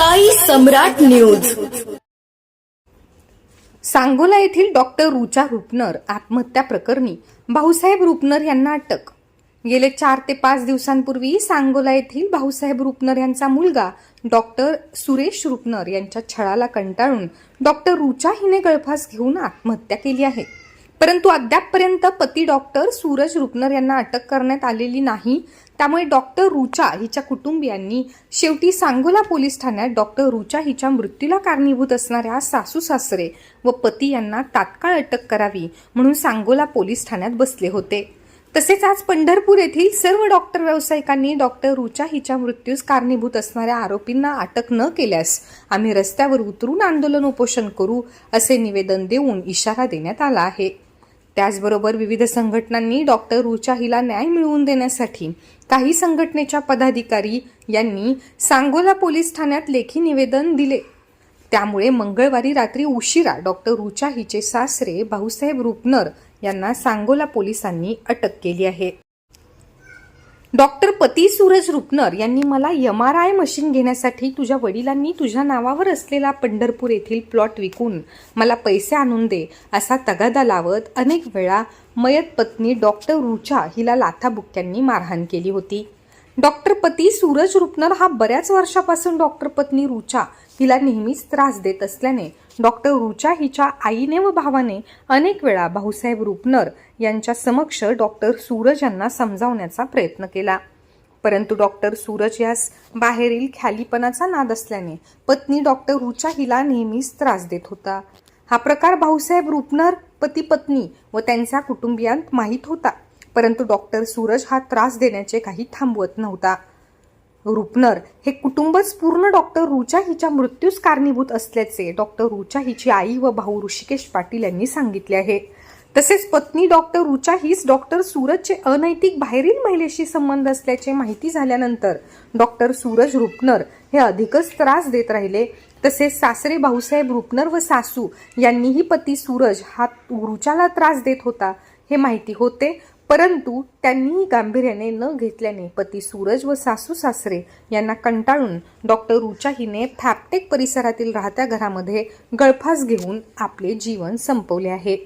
साई सम्राट news. Sangola येथील doctor Rucha Rupnar आत्महत्या प्रकरणी भाऊसाहेब रुपनर यांना अटक. गेले चार ते पाच दिवसांपूर्वी सांगोला येथील भाऊसाहेब रुपनर यांचा मुलगा डॉक्टर सुरेश रुपनर यांच्या छळाला कंटाळून डॉक्टर रुचा हिने गळफास घेऊन आत्महत्या केली आहे. परंतु अद्यापपर्यंत पती डॉक्टर सूरज रुपनर यांना अटक करण्यात आलेली नाही. त्यामुळे डॉक्टर रुचा हिच्या कुटुंबियांनी शेवटी सांगोला पोलीस ठाण्यात डॉक्टर रुचा हिच्या मृत्यूला कारणीभूत असणाऱ्या सासू सासरे व पती यांना तात्काळ अटक करावी म्हणून सांगोला पोलीस ठाण्यात बसले होते. तसेच आज पंढरपूर येथील सर्व डॉक्टर व्यावसायिकांनी डॉक्टर रुचा हिच्या मृत्यूस कारणीभूत असणाऱ्या आरोपींना अटक न केल्यास आम्ही रस्त्यावर उतरून आंदोलन उपोषण करू असे निवेदन देऊन इशारा देण्यात आला आहे. त्याचबरोबर विविध संघटनांनी डॉक्टर रुचा हिला न्याय मिळवून देण्यासाठी काही संघटनेच्या पदाधिकारी यांनी सांगोला पोलीस ठाण्यात लेखी निवेदन दिले. त्यामुळे मंगळवारी रात्री उशिरा डॉक्टर रुचा हिचे सासरे भाऊसाहेब रुपनर यांना सांगोला पोलिसांनी अटक केली आहे. डॉक्टर पती सूरज रुपनर यांनी मला एम आर आय मशीन घेण्यासाठी तुझ्या वडिलांनी तुझ्या नावावर असलेला पंढरपूर येथील प्लॉट विकून मला पैसे आणून दे असा तगादा लावत अनेक वेळा मयत पत्नी डॉक्टर रुचा हिला लाथाबुक्क्यांनी मारहाण केली होती. डॉक्टर पती सूरज रुपनर हा बऱ्याच वर्षापासून डॉक्टर पत्नी रुचा हिला नेहमीच त्रास देत असल्याने डॉक्टर रुचा हिच्या आईने व भावाने अनेक वेळा भाऊसाहेब रुपनर यांच्या समक्ष डॉक्टर सूरज यांना समजावण्याचा प्रयत्न केला. परंतु डॉक्टर सूरज यास बाहेरील ख्यालीपणाचा नाद असल्याने पत्नी डॉक्टर रुचा हिला नेहमीच त्रास देत होता. हा प्रकार भाऊसाहेब रुपनर पती पत्नी व त्यांच्या कुटुंबियांत माहीत होता. परंतु डॉक्टर सूरज हा त्रास देण्याचे काही थांबवत नव्हता. रुपनर हे कुटुंबच पूर्ण डॉक्टर रुचा हिच्या मृत्यूस कारणीभूत असल्याचे डॉक्टर रुचा हिची आई व भाऊ ऋषिकेश पाटील यांनी सांगितले आहे. तसेच पत्नी डॉक्टर रुचा हीच डॉक्टर सूरजचे अनैतिक बाहेरील महिलेशी संबंध असल्याचे माहिती झाल्यानंतर डॉक्टर सूरज रुपनर हे अधिकच त्रास देत राहिले. तसेच सासरे भाऊसाहेब रुपनर व सासू यांनीही पती सूरज हा रुचाला त्रास देत होता हे माहिती होते. परंतु त्यांनीही गांभीर्याने न घेतल्याने पती सूरज व सासू सासरे यांना कंटाळून डॉक्टर रुचा हिने फॅपटेक परिसरातील राहत्या घरामध्ये गळफास घेऊन आपले जीवन संपवले आहे.